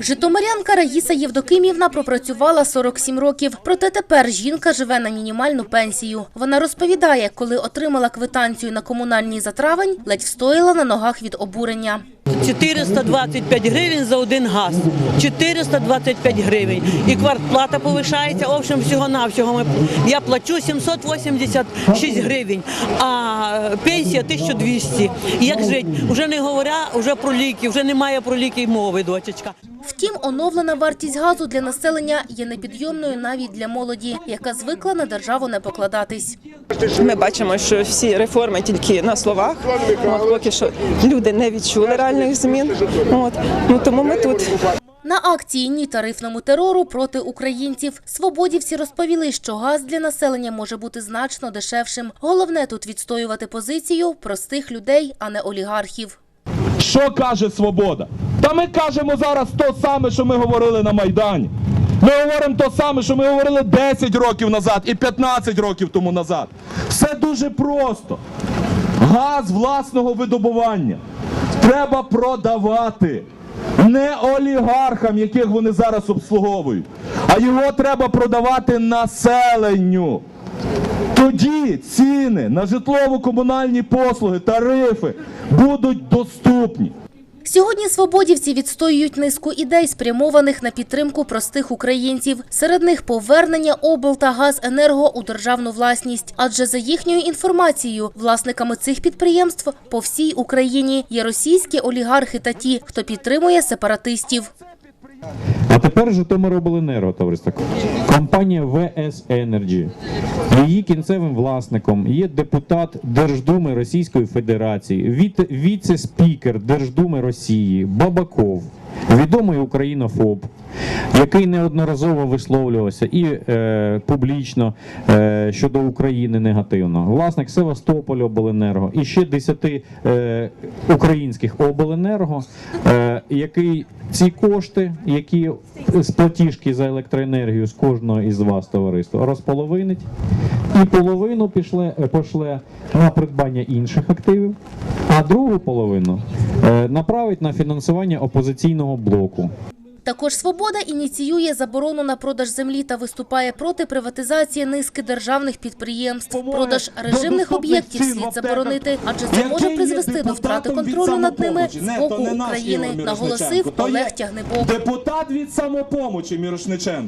Житомирянка Раїса Євдокимівна пропрацювала 47 років. Проте тепер жінка живе на мінімальну пенсію. Вона розповідає, коли отримала квитанцію на комунальній за травень, ледь встояла на ногах від обурення. 425 гривень за один газ. 425 гривень. І квартплата повишається. В общем, всього-навсього я плачу 786 гривень, а пенсія 1200. І Як жити? Вже не говоря вже про ліки, вже немає про ліки й мови, дочечка. Втім, оновлена вартість газу для населення є непідйомною навіть для молоді, яка звикла на державу не покладатись. Ми бачимо, що всі реформи тільки на словах. От, поки що люди не відчули реальних змін. От, ну, тому ми тут. На акції ні тарифному терору проти українців свободівці розповіли, що газ для населення може бути значно дешевшим. Головне тут відстоювати позицію простих людей, а не олігархів. Що каже свобода? Та ми кажемо зараз то саме, що ми говорили на Майдані. Ми говоримо то саме, що ми говорили 10 років назад і 15 років тому назад. Все дуже просто. Газ власного видобування треба продавати. Не олігархам, яких вони зараз обслуговують, а його треба продавати населенню. Тоді ціни на житлово-комунальні послуги, тарифи будуть доступні. Сьогодні свободівці відстоюють низку ідей, спрямованих на підтримку простих українців. Серед них повернення обл та газенерго у державну власність. Адже за їхньою інформацією, власниками цих підприємств по всій Україні є російські олігархи та ті, хто підтримує сепаратистів. А тепер Житомиробленерго, товариство. Компанія ВС Energy. Її кінцевим власником є депутат Держдуми Російської Федерації, віце- віце-спікер Держдуми Росії Бабаков, відомий українофоб, який неодноразово висловлювався і е, публічно е, щодо України негативно. Власник Севастополь Обленерго і ще 10 е, українських обленерго, е, який ці кошти, які з платіжки за електроенергію з кожного із вас, товариства розполовинить, і половину пішле, пошле на придбання інших активів, а другу половину е, направить на фінансування опозиційного блоку. Також «Свобода» ініціює заборону на продаж землі та виступає проти приватизації низки державних підприємств. Продаж режимних об'єктів слід заборонити, адже це може призвести до втрати контролю над ними з боку України, наголосив Олег Тягнебок. Депутат від самопомочі Мірошниченко.